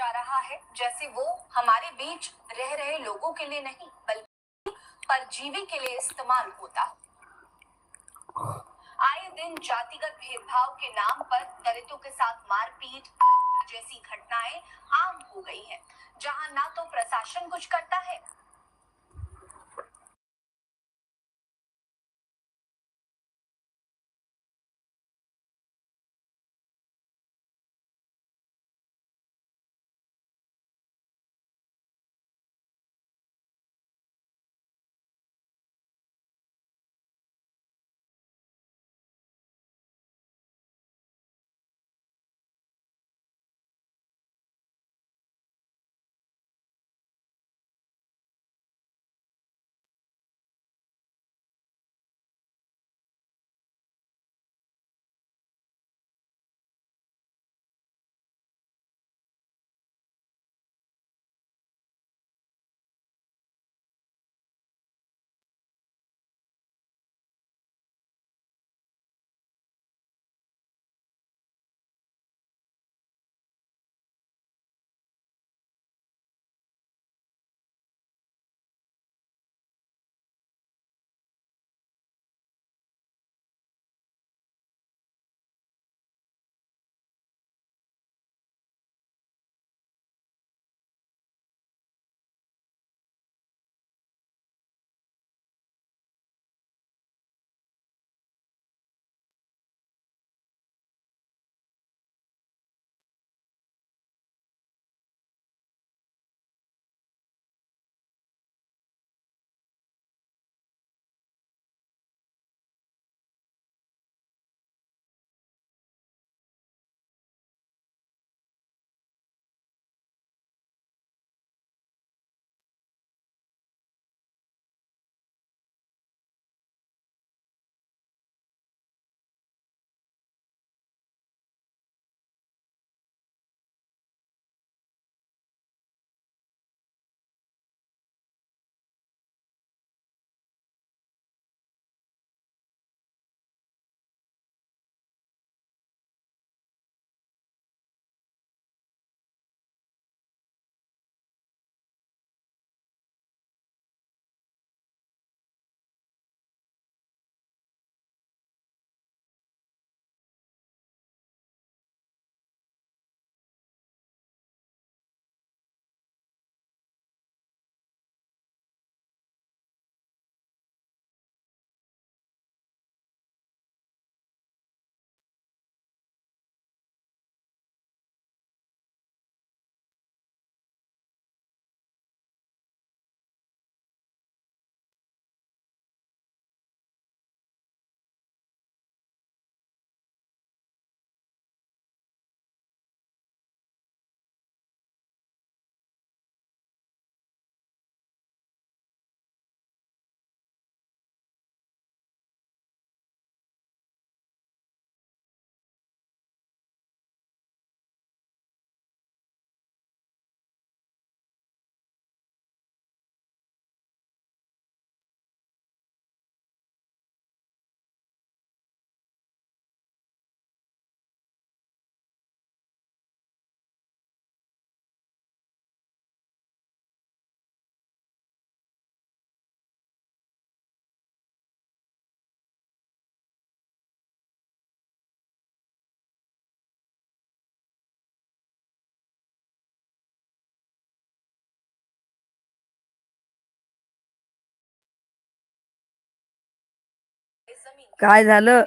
जा रहा है जैसे वो हमारे बीच रह रहे लोगों के लिए नहीं बल्कि परजीवी के लिए इस्तेमाल होता आए दिन जातिगत भेदभाव के नाम पर दलितों के साथ मारपीट जैसी घटनाएँ आम हो गई हैं, जहाँ ना तो प्रशासन कुछ करता है काय झालं?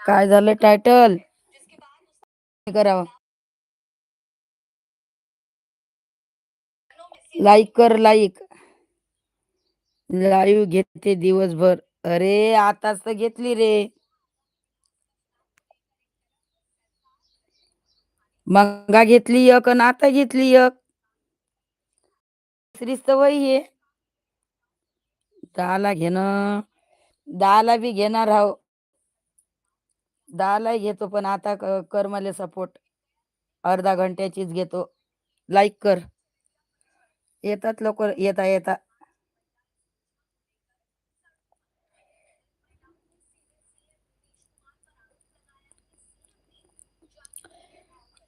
काय झालं टायटल जिसके करावं लाईक कर लाईक लाईव्ह घेते दिवसभर. अरे आताच तर घेतली रे. मंगा घेतली एक आणि आता घेतली एक. तिसरीच तर वही आहे दहाला घेणं दहाला बी घेणार आहो. दहाला घेतो पण आता क- कर मला सपोर्ट अर्धा घंट्याचीच घेतो. लाईक कर. येतात लोक येता येता.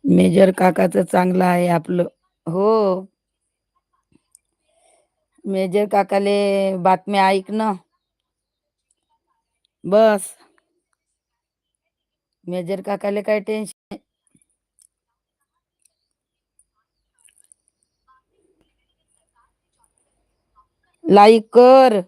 मेजर काकाचं चांगलं आहे आपलं. हो. मेजर काकाले बातमी ऐक ना? बस। मेजर काकाले काय टेन्शन लाईक कर।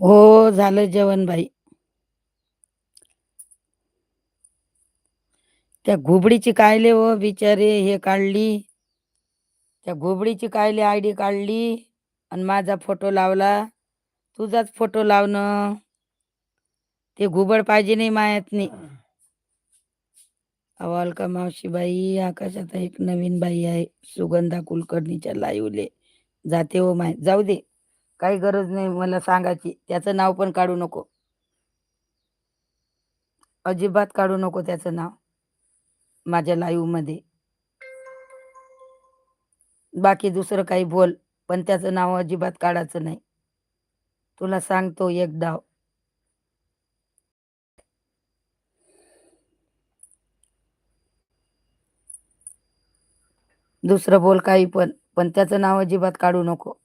हो झालं जेवण बाई. त्या घुबडीची कायले हो बिचारे हे काढली. त्या घुबडीची कायले आय डी काढली आणि माझा फोटो लावला. तुझाच फोटो लावणं. ते घुबड पाहिजे नाही मायातनी. अवाल का मावशी बाई आकाशात एक नवीन बाई आहे सुगंधा कुलकर्णीच्या लाईवले. जाते हो माय जाऊ दे. काही गरज नाही मला सांगायची. त्याचं नाव पण काढू नको. अजिबात काढू नको त्याचं नाव. माझ्या लाईव्हमध्ये. बाकी दुसरं काही बोल पण त्याचं नाव अजिबात काढायचं नाही. तुला सांगतो एक डाव दुसरं बोल काही पण पण त्याचं नाव अजिबात काढू नको.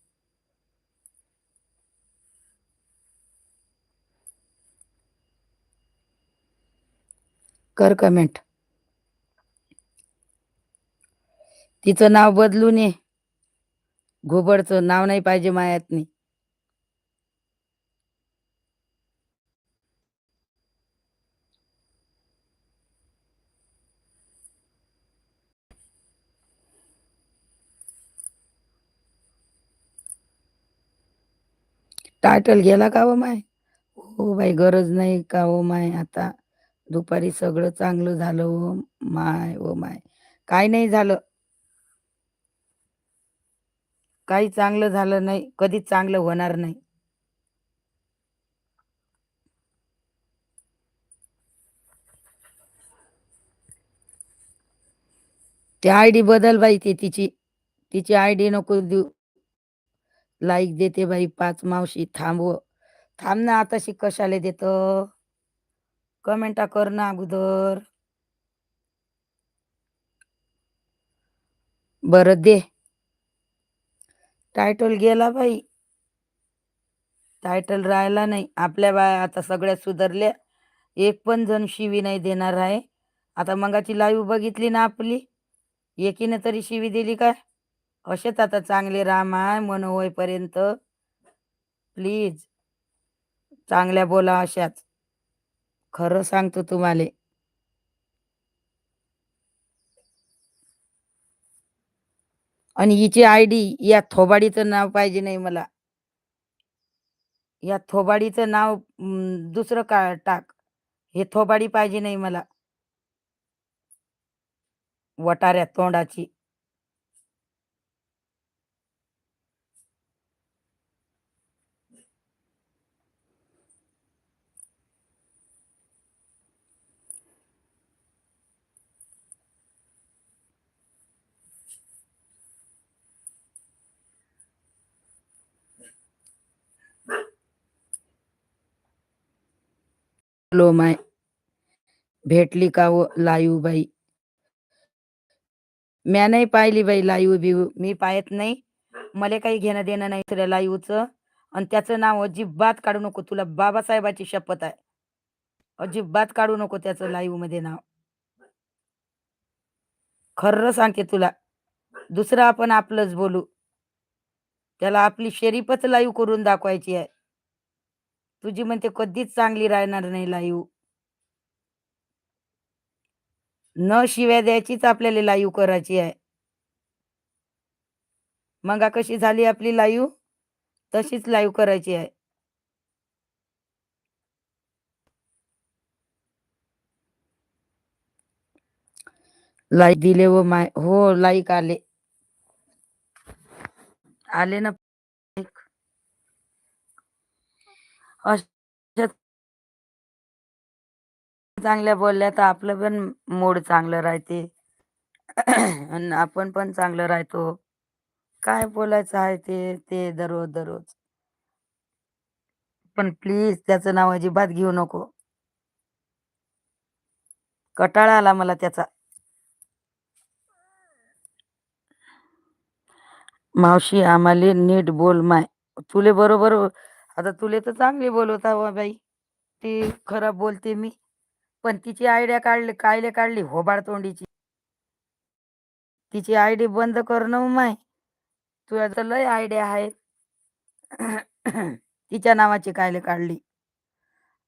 कर कमेंट तिचं नाव बदलून ये. घुबडचं नाव नाही पाहिजे मायातनी. टायटल गेला का हो माय? हो बाई गरज नाही का हो माय आता? दुपारी सगळं चांगलं झालं ओ माय ओ माय. काय नाही झालं. काही चांगलं झालं नाही कधीच चांगलं होणार नाही. ती आय डी बदल बाई ते तिची. तिची आय डी नको देऊ. लाईक देते बाई पाच मावशी थांबव. थांब ना आताशी कशाला देत. कमेंटा कर ना अगोदर. बरं दे. टायटल गेला बाई. टायटल राहिला नाही. आपल्या बाया आता सगळ्या सुधारल्या. एक पण जण शिवी नाही देणार आहे. आता मंगाची लाईव्ह बघितली ना आपली? एकीने तरी शिवी दिली काय? असेच आता चांगले राम आहे मन होईपर्यंत. प्लीज चांगल्या बोला अशाच. खरं सांगतो तुम्हाला. आणि हिची आय डी या थोबाडीचं नाव पाहिजे नाही मला. या थोबाडीचं नाव दुसरं का टाक. हे थोबाडी पाहिजे नाही मला. वटाऱ्या तोंडाची. लो माय. भेटली का हो बाई? म्या नाही पाहिली बाई लाईव्ह बिव मी पाहत नाही. मला काही घेणं देणं नाही तुला लाईव्हचं आणि त्याचं नाव अजिबात काढू नको. तुला बाबासाहेबाची शपथ आहे. अजिबात काढू नको त्याचं लाईव्हमध्ये नाव. खरं सांगते तुला. दुसरं आपण आपलंच बोलू. त्याला आपली शरीफच लाईव्ह करून दाखवायची आहे. तुझी म्हणते कधीच चांगली राहणार नाही लाईव्ह न शिव्या द्यायचीच आपल्याला लाईव्ह करायची आहे. मग कशी झाली आपली लाईव्ह तशीच लाईव्ह करायची आहे. लाईक दिले व माय हो लाईक आले. आले ना अशा चांगल्या बोलल्या तर आपलं पण मूड चांगलं राहते. आणि आपण पण चांगलं राहतो. काय बोलायचं आहे ते ते दररोज दररोज. पण प्लीज त्याचं नाव अजिबात घेऊ नको. कटाळा आला मला त्याचा. मावशी आम्हाला नीट बोल माय. तुले बरोबर आता तुले तर चांगली बोलवत हवा बाई. ती खरं बोलते मी. पण तिची आयडिया काढली कायले काढली होबाड तोंडीची. तिची आयडी बंद कर ना माय. तुझ्या तर लय आयडिया आहेत तिच्या नावाची कायले काढली.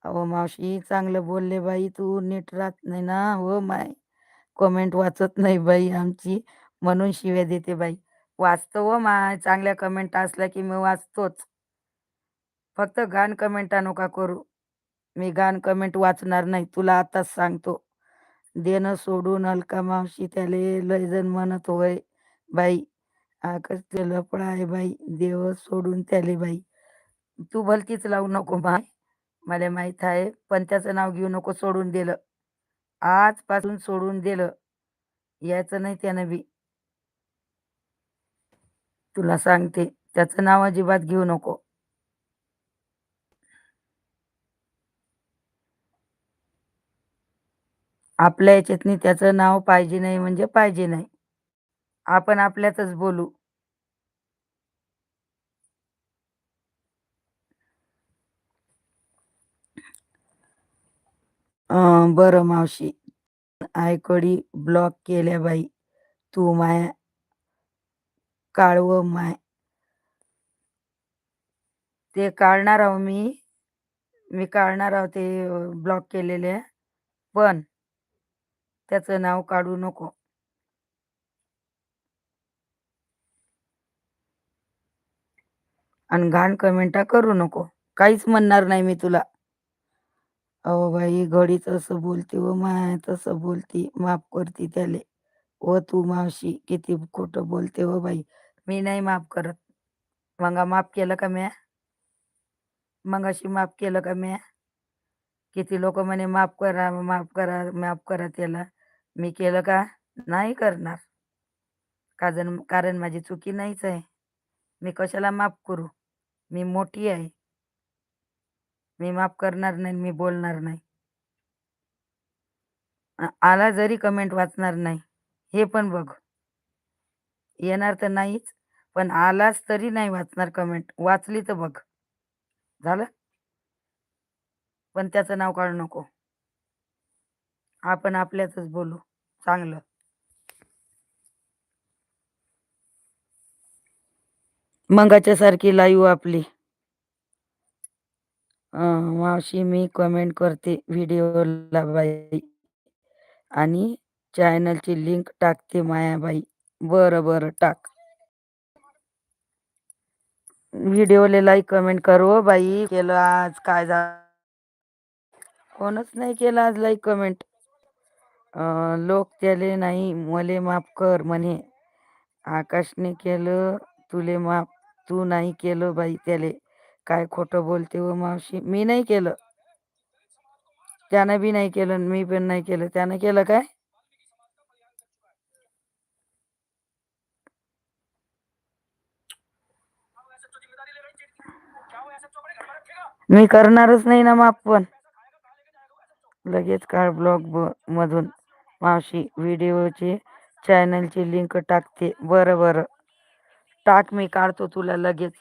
अहो मावशी चांगलं बोलले बाई तू नीट राहत नाही ना हो माय. कमेंट वाचत नाही बाई आमची म्हणून शिव्या देते बाई. वाचतो व माय चांगल्या कमेंट असल्या की मी वाचतोच. फक्त घाण कमेंटा नका करू? मी घाण कमेंट वाचणार नाही तुला आताच सांगतो. देणं सोडून अलका मावशी त्याले लय जण म्हणत होय बाई आकाश ते लपडा आहे बाई देव सोडून त्याले बाई. तू भलतीच लावू नको माय मला माहीत आहे पण त्याचं नाव घेऊ नको सोडून दिलं. आजपासून सोडून दिलं. यायचं नाही त्यानं बी. तुला सांगते त्याचं नाव अजिबात घेऊ नको. आपल्या याच्यातनी त्याचं नाव पाहिजे नाही म्हणजे पाहिजे नाही. आपण आपल्यातच बोलू. बर मावशी. आयकडी ब्लॉक केल्या बाई. तू माया काळव माय. ते काढणार आहो मी. मी काढणार आहो ते ब्लॉक केलेले. पण त्याचं नाव काढू नको. आणि घाण कमेंटा करू नको. काहीच म्हणणार नाही मी तुला. अहो बाई घडीच असं बोलते व माय तसं बोलती. माफ करती त्याले. व तू मावशी किती खोटं बोलते व बाई. मी नाही माफ करत. मंगा माफ केलं का म्या? मंगाशी माफ केलं का म्या? किती लोक म्हणे माफ करा माफ करा माफ करा त्याला. मी केलं का? नाही करणार. कारण कारण माझी चुकी नाहीच आहे. मी कशाला माफ करू? मी मोठी आहे. मी माफ करणार नाही मी बोलणार नाही. आला जरी कमेंट वाचणार नाही. हे पण बघ. येणार तर नाहीच पण आलाच तरी नाही वाचणार कमेंट वाचली तर बघ. झालं? पण त्याचं नाव काढू नको. आपण आपल्यातच बोलू. चांगलं. मंगाच्या सारखी लाईव्ह आपली मावशी मी कमेंट करते व्हिडिओला बाई. आणि चॅनलची लिंक टाकते मायाबाई. बरं बरं टाक. व्हिडिओला लाईक कमेंट करू हो बाई. केलं आज काय झालं कोणच नाही केलं आज लाईक कमेंट लोक त्याले नाही मले माफ कर म्हणे. आकाशने केलं तुले माफ तू नाही केलं बाई त्याले. काय खोटं बोलते व मावशी? मी नाही केलं. त्यानं बी नाही केलं आणि मी पण नाही केलं. त्यानं केलं काय? मी करणारच नाही ना माफ पण. लगेच काढ ब्लॉग मधून. मावशी व्हिडिओचे चॅनलची लिंक टाकते. बरं बरं. टाक मी काढतो तुला लगेच.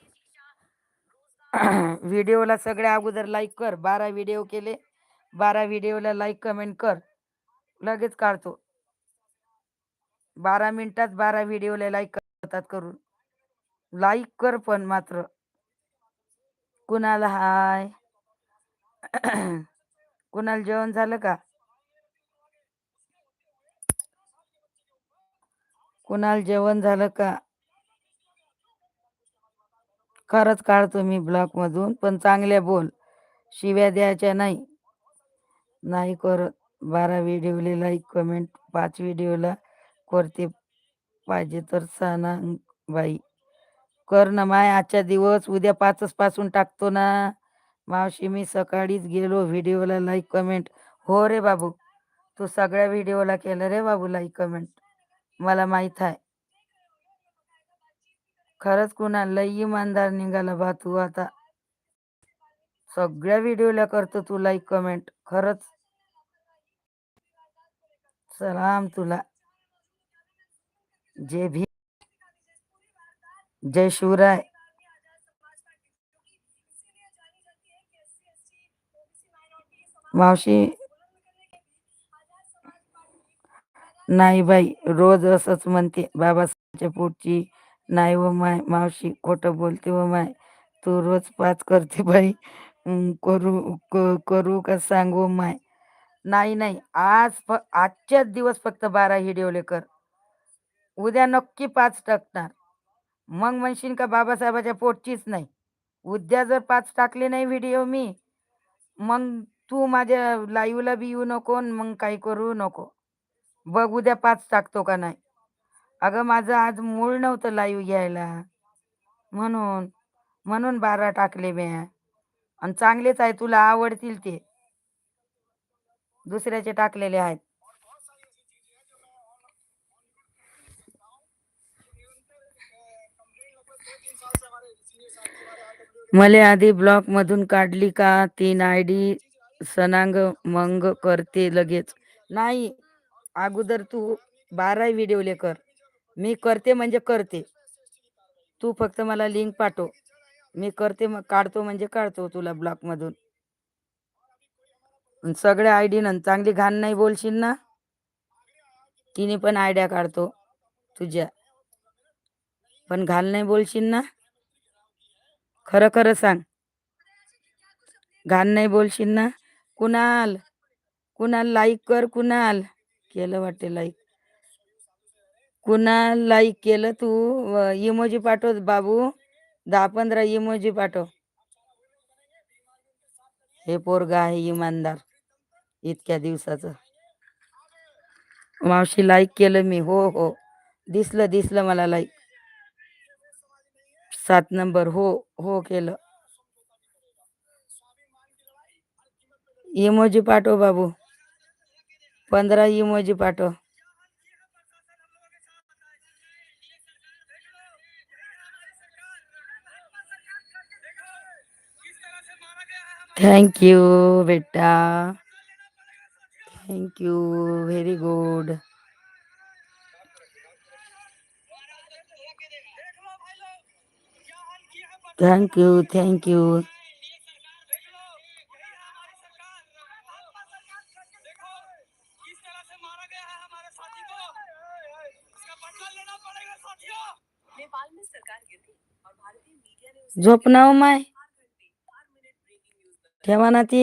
व्हिडिओला सगळ्या अगोदर लाईक कर. बारा व्हिडिओ केले. बारा व्हिडिओला लाईक कमेंट कर. लगेच काढतो. बारा मिनिटात बारा व्हिडिओला लाईक करतात करून. लाईक कर पण मात्र. कुणाला हाय? कुणाला जेवण झालं का? कुणाल जेवण झालं का? खरंच काढतो मी ब्लॉक मधून पण चांगल्या बोल. शिव्या द्यायच्या नाही. नाही करत. बारा व्हिडिओला लाईक कमेंट पाच व्हिडिओला करते पाहिजे तर सांग बाई कर ना माय आजच्या दिवस उद्या पाचच पासून टाकतो ना. मावशी मी सकाळीच गेलो व्हिडिओला लाईक कमेंट. हो रे बाबू तू सगळ्या व्हिडिओला केलं रे बाबू लाईक कमेंट. मला माहीत आहे. खरंच कुणा लई इमानदार निघाला बा तू आता. सगळ्या व्हिडिओला करतो तू लाईक कमेंट खरंच. सलाम तुला. जय भी. जय शिवराय. मावशी नाही बाई रोज असंच म्हणते बाबासाहेबच्या पोटची नाही व माय मावशी खोटं बोलते व माय तू रोज पाच करते बाई करू क- करू का सांग व माय. नाही नाही आज फ आजच्याच दिवस फक्त बारा व्हिडिओले कर. उद्या नक्की पाच टाकणार. मग म्हणशील का बाबासाहेबाच्या पोटचीच नाही. उद्या जर पाच टाकले नाही व्हिडिओ मी मग तू माझ्या लाईव्हला बी येऊ नको मग काही करू नको. बघ उद्या पाच टाकतो का नाही. अगं माझं आज मूळ नव्हतं लाईव्ह घ्यायला. म्हणून म्हणून बारा टाकले मी आणि चांगलेच आहे तुला आवडतील ते. दुसऱ्याचे टाकलेले आहेत. मले आधी ब्लॉक मधून काढली का? तीन आय डी सनांग मंग करते लगेच. नाही अगोदर तू बारा व्हिडिओले कर. मी करते म्हणजे करते. तू फक्त मला लिंक पाठव. मी करते मग काढतो म्हणजे काढतो तुला ब्लॉकमधून सगळ्या आयडी न चांगली घाण नाही बोलशील ना? तिने पण आयडिया काढतो तुझ्या. पण घाल नाही बोलशील ना? खरं खरं सांग. घाण नाही बोलशील ना? कुणाल? कुणाल लाईक कर कुणाल? केलं वाटते लाईक कुणा लाईक केलं तू इमोजी पाठव बाबू. दहा पंधरा इमोजी पाठव. हे पोरगा आहे इमानदार. इतक्या दिवसाचं. मावशी लाईक केलं मी. हो हो. दिसलं दिसलं मला लाईक सात नंबर. हो हो केलं. इमोजी पाठव बाबू. पंधरा इमोजी पाठव. थँक यू बेटा. Thank you very good thank you thank you झोप ना माय. ठेवा ना ती.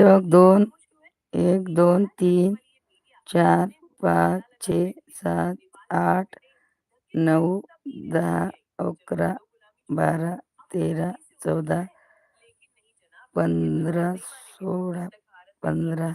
एक दोन एक दोन तीन चार पाच छे सात आठ नऊ दहा अकरा बारा तेरा चौदा पंधरा सोळा पंधरा.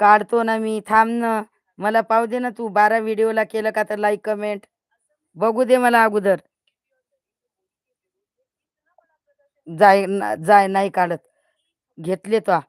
काढतो ना मी. थांब ना. मला पाहू दे ना तू. बारा व्हिडिओला केलं का तर लाईक कमेंट बघू दे मला अगोदर. जाय ना- जाय नाही काढत. घेतले तो.